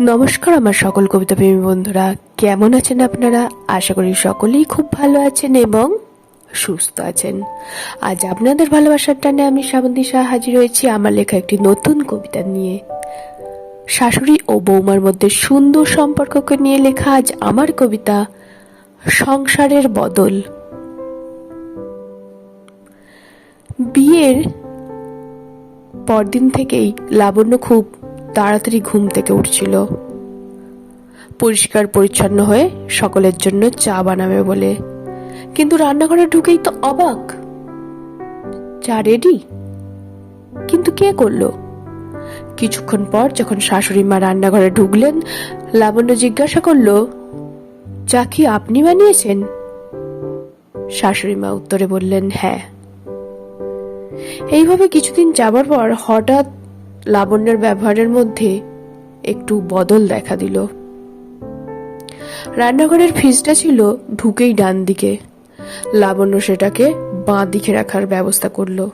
নমস্কার আমার সকল কবিতা প্রেমী বন্ধুরা। কেমন আছেন আপনারা? আশা করি সকলেই খুব ভালো আছেন এবং সুস্থ আছেন। আজ আপনাদের ভালোবাসার টানে আমি শ্রাবন্তী শাহ হাজির হয়েছি আমার লেখা একটি নতুন কবিতা নিয়ে। শাশুড়ি ও বৌমার মধ্যে সুন্দর সম্পর্ককে নিয়ে লেখা আজ আমার কবিতা, সংসারের বদল। বিয়ের পরদিন থেকেই লাবণ্য খুব তাড়াতাড়ি ঘুম থেকে উঠছিল। পরিষ্কার পরিচ্ছন্ন হয়ে সকলের জন্য চা বানাবে বলে। কিন্তু রান্নাঘরে ঢুকেই তো অবাক। চা রেডি কিন্তু কে করল? কিছুক্ষণ পর যখন শাশুড়ি মা রান্নাঘরে ঢুকলেন, লাবণ্য জিজ্ঞাসা করল, চা কি আপনি বানিয়েছেন? শাশুড়ি মা উত্তরে বললেন হ্যাঁ। এইভাবে কিছুদিন যাবার পর হঠাৎ লাবণ্যের ব্যবহারের মধ্যে একটু বদল দেখা দিল। রান্নাঘরের ফ্রিজটা ছিল ঢুকেই ডান দিকে। লাবণ্য সেটাকে বাঁ দিকে রাখার ব্যবস্থা করল।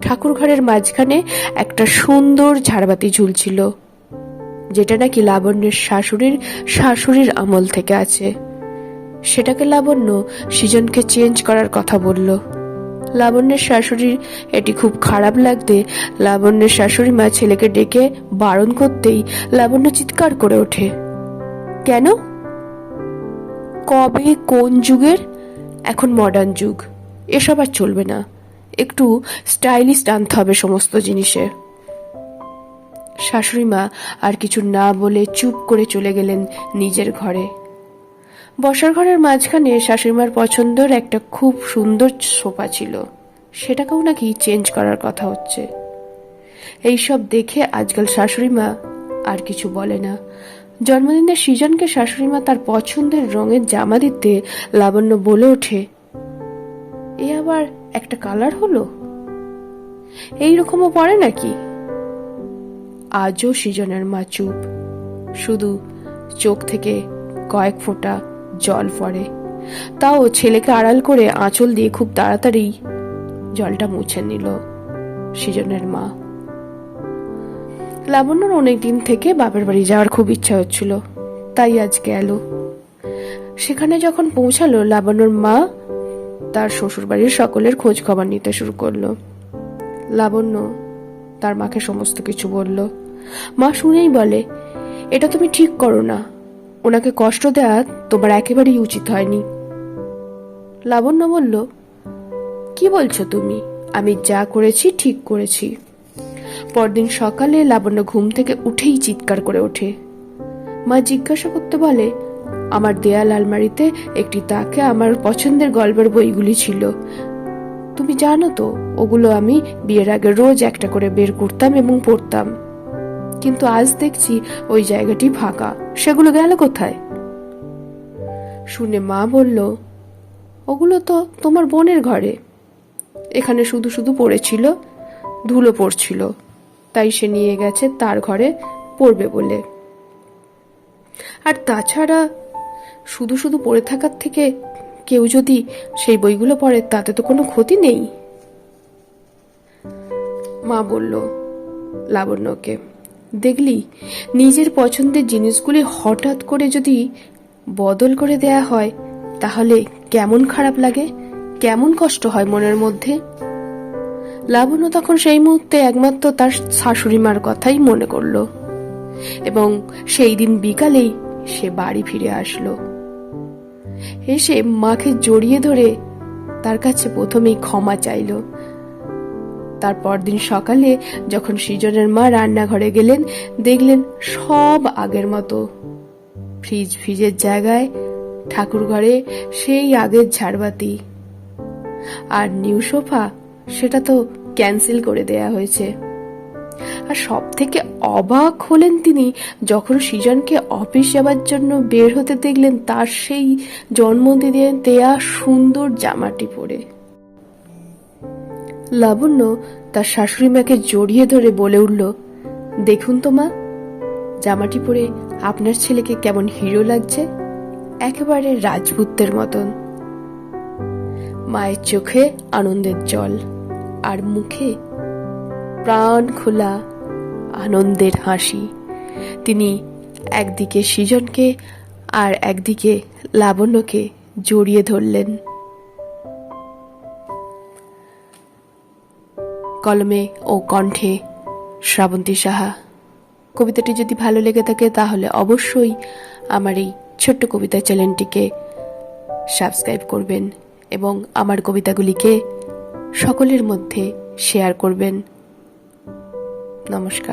ঠাকুর ঘরের মাঝখানে একটা সুন্দর ঝাড়বাতি ঝুলছিল, যেটা নাকি লাবণ্যের শাশুড়ির শাশুড়ির আমল থেকে আছে। সেটাকে লাবণ্য সৃজনকে চেঞ্জ করার কথা বলল। লাবণ্যের শাশুড়ির এটি খুব খারাপ লাগতে লাবণ্যের শাশুড়ি মা ছেলেকে ডেকে বারণ করতেই লাবণ্য চিৎকার করে ওঠে। কেন? কবে? কোন যুগের? এখন মডার্ন যুগ। এসব আর চলবে না। একটু স্টাইলিশ আনতে হবে সমস্ত জিনিসে। শাশুড়ি মা আর কিছু না বলে চুপ করে চলে গেলেন নিজের ঘরে। বসার ঘরের মাঝখানে শাশুড়িমার পছন্দের একটা খুব সুন্দর সোফা ছিল। সেটাকেও নাকি চেঞ্জ করার কথা হচ্ছে। এইসব দেখে আজকাল শাশুড়িমা আর কিছু বলে না। জন্মদিনের সৃজনকে শাশুড়িমা তার পছন্দের রঙের জামা দিতে লাবণ্য বলে ওঠে। এ আবার একটা কালার হলো? এই রকমও পড়ে নাকি? আজও সৃজনের মা চুপ। শুধু চোখ থেকে কয়েক ফোঁটা জল পড়ে তাও ছেলেকে আড়াল করে আঁচল দিয়ে খুব তাড়াতাড়ি জলটা মুছে নিল সৃজনের মা। লাবণ্যর অনেক দিন থেকে বাপের বাড়ি যাওয়ার খুব ইচ্ছা হচ্ছিল, তাই আজকে এলো সেখানে যখন পৌঁছালো, লাবণ্যর মা তার শ্বশুর বাড়ির সকলের খোঁজ খবর নিতে শুরু করল। লাবণ্য তার মাকে সমস্ত কিছু বলল। মা শুনেই বলে, এটা তুমি ঠিক করো না। ওনাকে কষ্ট দেওয়া তোমার একেবারেই উচিত হয়নি। লাবণ্য বলল, কি বলছো তুমি? আমি যা করেছি ঠিক করেছি। পরদিন সকালে লাবণ্য ঘুম থেকে উঠেই চিৎকার করে ওঠে। মা জিজ্ঞাসা করতে বলে, আমার দেয়াল আলমারিতে একটি তাকে আমার পছন্দের গল্পের বইগুলি ছিল। তুমি জানো তো, ওগুলো আমি বিয়ের আগে রোজ একটা করে বের করতাম এবং পড়তাম। কিন্তু আজ দেখছি ওই জায়গাটি ফাঁকা। সেগুলো গেল কোথায়? শুনে মা বলল, ওগুলো তো তোমার বোনের ঘরে। এখানে শুধু শুধু পড়েছিল, ধুলো পড়ছিল। তাই সে নিয়ে গেছে তার ঘরে, পড়বে বলে। আর তাছাড়া শুধু শুধু পড়ে থাকার থেকে কেউ যদি সেই বইগুলো পড়ে, তাতে তো কোনো ক্ষতি নেই। মা বলল, লাবণ্যকে দেখলি, নিজের পছন্দের জিনিসগুলি হঠাৎ করে যদি বদল করে দেয়া হয়, তাহলে কেমন খারাপ লাগে? কেমন কষ্ট হয় মনের মধ্যে? লাবণ্য তখন সেই মুহূর্তে একমাত্র তার শাশুড়ি মার কথাই মনে করল এবং সেই দিন বিকালেই সে বাড়ি ফিরে আসলো। এসে মাকে জড়িয়ে ধরে তার কাছে প্রথমেই ক্ষমা চাইল। তারপর দিন সকালে যখন সৃজনের মা রান্নাঘরে গেলেন, দেখলেন সব আগের মতো। ফ্রিজ ফ্রিজের জায়গায় ঠাকুর ঘরে সেই আগের ঝাড়বাতি। আর নিউ সোফা, সেটা তো ক্যান্সেল করে দেয়া হয়েছে। আর সব থেকে অবাক হলেন তিনি যখন সৃজনকে অফিস যাবার জন্য বের হতে দেখলেন তার সেই জন্মদিনে দেয়া সুন্দর জামাটি পরে। লাবণ্য তার শাশুড়ি মাকে জড়িয়ে ধরে বলে উঠল, দেখুন তো মা, জামাটি পরে আপনার ছেলেকে কেমন হিরো লাগছে? একেবারে রাজপুতদের মতন। মায়ের চোখে আনন্দের জল আর মুখে প্রাণ খোলা আনন্দের হাসি। তিনি একদিকে সৃজনকে আর একদিকে লাবণ্যকে জড়িয়ে ধরলেন। কলমে ও কণ্ঠে, শ্রাবন্তী সাহা। কবিতাটি যদি ভালো লেগে থাকে, তাহলে অবশ্যই আমার এই ছোট্ট কবিতা চ্যানেলটিকে সাবস্ক্রাইব করবেন এবং আমার কবিতাগুলিকে সকলের মধ্যে শেয়ার করবেন। নমস্কার।